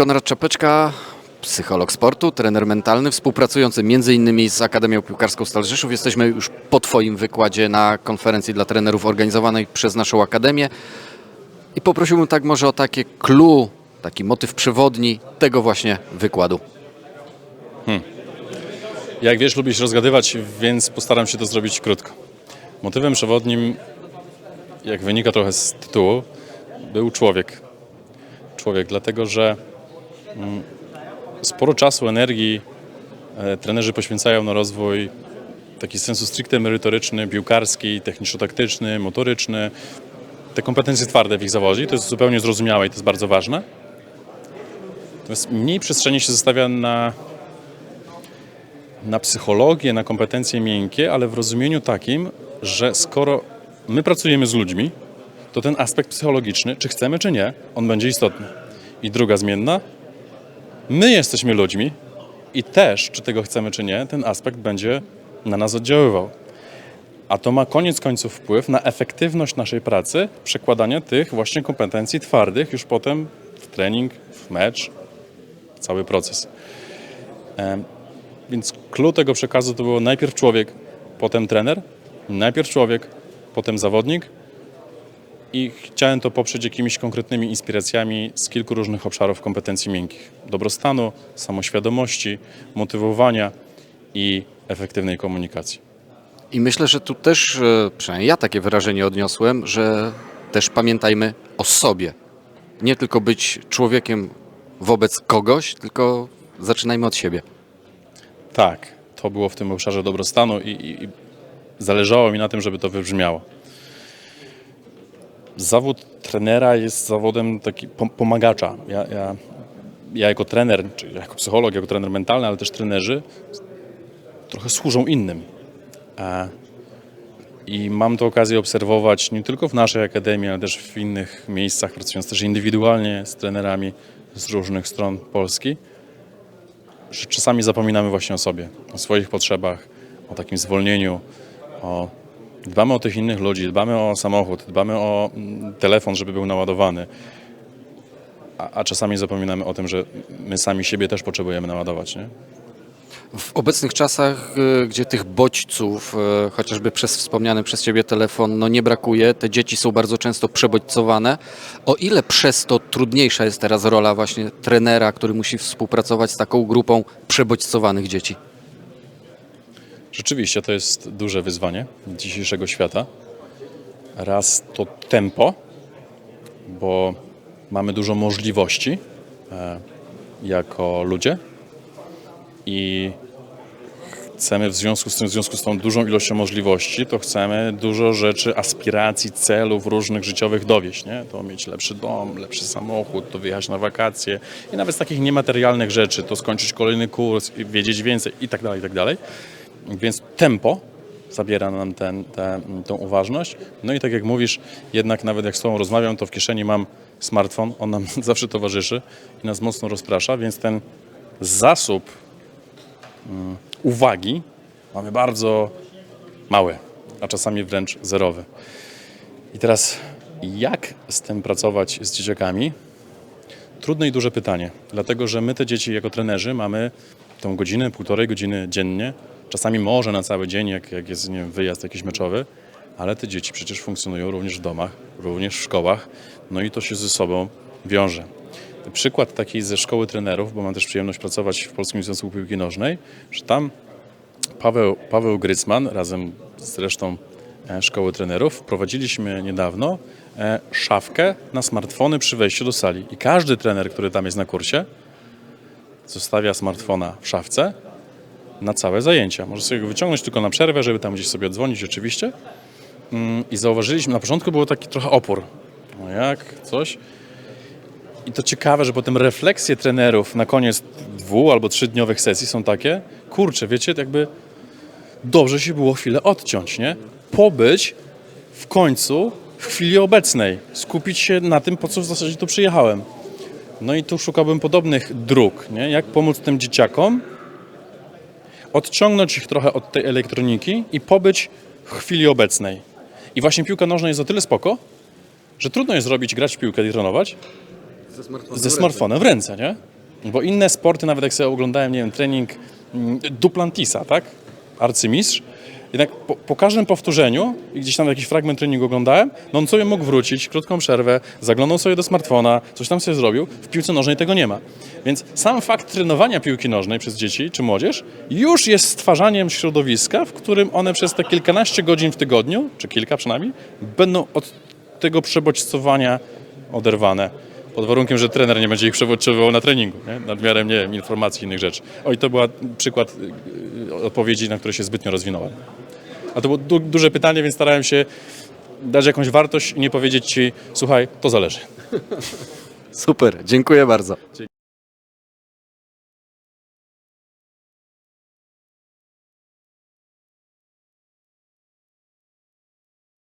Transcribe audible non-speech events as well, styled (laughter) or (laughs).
Konrad Czapeczka, psycholog sportu, trener mentalny, współpracujący m.in. z Akademią Piłkarską Stal Rzeszów. Jesteśmy już po Twoim wykładzie na konferencji dla trenerów organizowanej przez naszą Akademię. I poprosiłbym tak może o takie clue, taki motyw przewodni tego właśnie wykładu. Jak wiesz, lubisz rozgadywać, więc postaram się to zrobić krótko. Motywem przewodnim, jak wynika trochę z tytułu, był człowiek. Człowiek, dlatego że sporo czasu, energii e, trenerzy poświęcają na rozwój taki sensu stricte merytoryczny, piłkarski, techniczno-taktyczny, motoryczny. Te kompetencje twarde w ich zawodzie, to jest zupełnie zrozumiałe i to jest bardzo ważne. Natomiast mniej przestrzeni się zostawia na na psychologię, na kompetencje miękkie, ale w rozumieniu takim, że skoro my pracujemy z ludźmi, to ten aspekt psychologiczny, czy chcemy, czy nie, on będzie istotny. I druga zmienna, my jesteśmy ludźmi i też, czy tego chcemy, czy nie, ten aspekt będzie na nas oddziaływał. A to ma koniec końców wpływ na efektywność naszej pracy, przekładania tych właśnie kompetencji twardych już potem w trening, w mecz, cały proces. Więc klucz tego przekazu to było najpierw człowiek, potem trener, najpierw człowiek, potem zawodnik. I chciałem to poprzeć jakimiś konkretnymi inspiracjami z kilku różnych obszarów kompetencji miękkich: dobrostanu, samoświadomości, motywowania i efektywnej komunikacji. I myślę, że tu też, e, przynajmniej ja takie wyrażenie odniosłem, że też pamiętajmy o sobie. Nie tylko być człowiekiem wobec kogoś, tylko zaczynajmy od siebie. Tak, to było w tym obszarze dobrostanu i, i, i zależało mi na tym, żeby to wybrzmiało. Zawód trenera jest zawodem taki pom- pomagacza. Ja, ja, ja jako trener, czy jako psycholog, jako trener mentalny, ale też trenerzy trochę służą innym. A, I mam to okazję obserwować nie tylko w naszej akademii, ale też w innych miejscach, pracując też indywidualnie z trenerami z różnych stron Polski że czasami zapominamy właśnie o sobie, o swoich potrzebach, o takim zwolnieniu, o dbamy o tych innych ludzi, dbamy o samochód, dbamy o mm, telefon, żeby był naładowany. A, a czasami zapominamy o tym, że my sami siebie też potrzebujemy naładować, nie? W obecnych czasach, e, gdzie tych bodźców, e, chociażby przez wspomniany przez Ciebie telefon, no nie brakuje, te dzieci są bardzo często przebodźcowane. O ile przez to trudniejsza jest teraz rola właśnie trenera, który musi współpracować z taką grupą przebodźcowanych dzieci? Rzeczywiście to jest duże wyzwanie dzisiejszego świata. Raz to tempo, bo mamy dużo możliwości e, jako ludzie i chcemy w związku z tym, w związku z tą dużą ilością możliwości, to chcemy dużo rzeczy, aspiracji, celów różnych życiowych dowieść, nie? To mieć lepszy dom, lepszy samochód, to wyjechać na wakacje i nawet z takich niematerialnych rzeczy, to skończyć kolejny kurs wiedzieć więcej i tak dalej, i tak dalej. Więc tempo zabiera nam ten, tę tą uważność. No i tak jak mówisz, jednak nawet jak z Tobą rozmawiam, to w kieszeni mam smartfon, on nam (laughs) zawsze towarzyszy i nas mocno rozprasza, więc ten zasób mm, uwagi mamy bardzo mały, a czasami wręcz zerowy. I teraz jak z tym pracować z dzieciakami? Trudne i duże pytanie, dlatego że my te dzieci jako trenerzy mamy tą godzinę, półtorej godziny dziennie, czasami może na cały dzień, jak, jak jest nie wiem, wyjazd jakiś meczowy, ale te dzieci przecież funkcjonują również w domach, również w szkołach, no i to się ze sobą wiąże. Przykład taki ze szkoły trenerów, bo mam też przyjemność pracować w Polskim Związku Piłki Nożnej, że tam Paweł, Paweł Grycman razem z resztą e, szkoły trenerów wprowadziliśmy niedawno e, szafkę na smartfony przy wejściu do sali. I każdy trener, który tam jest na kursie, zostawia smartfona w szafce na całe zajęcia. Może sobie go wyciągnąć tylko na przerwę, żeby tam gdzieś sobie odzwonić oczywiście. Mm, I zauważyliśmy, na początku było taki trochę opór. No jak, coś. I to ciekawe, że potem refleksje trenerów na koniec dwu albo trzydniowych sesji są takie, kurczę, wiecie, jakby dobrze się było chwilę odciąć, nie? Pobyć w końcu w chwili obecnej, skupić się na tym, po co w zasadzie tu przyjechałem. No i tu szukałbym podobnych dróg, nie? Jak pomóc tym dzieciakom, odciągnąć ich trochę od tej elektroniki i pobyć w chwili obecnej. I właśnie piłka nożna jest o tyle spoko, że trudno jest zrobić, grać w piłkę i trenować, ze smartfonem w ręce, nie? Bo inne sporty, nawet jak sobie oglądałem, nie wiem, trening mm, Duplantisa, tak? Arcymistrz. Jednak po, po każdym powtórzeniu, i gdzieś tam jakiś fragment treningu oglądałem, no on sobie mógł wrócić, krótką przerwę, zaglądał sobie do smartfona, coś tam sobie zrobił. W piłce nożnej tego nie ma. Więc sam fakt trenowania piłki nożnej przez dzieci czy młodzież już jest stwarzaniem środowiska, w którym one przez te kilkanaście godzin w tygodniu, czy kilka przynajmniej, będą od tego przebodźcowania oderwane. Pod warunkiem, że trener nie będzie ich przewodnicząwał na treningu, nie? nadmiarem nie wiem, informacji i innych rzeczy. Oj, to była przykład y, y, odpowiedzi, na które się zbytnio rozwinąłem. A to było du- duże pytanie, więc starałem się dać jakąś wartość i nie powiedzieć ci, słuchaj, to zależy. Super, dziękuję bardzo.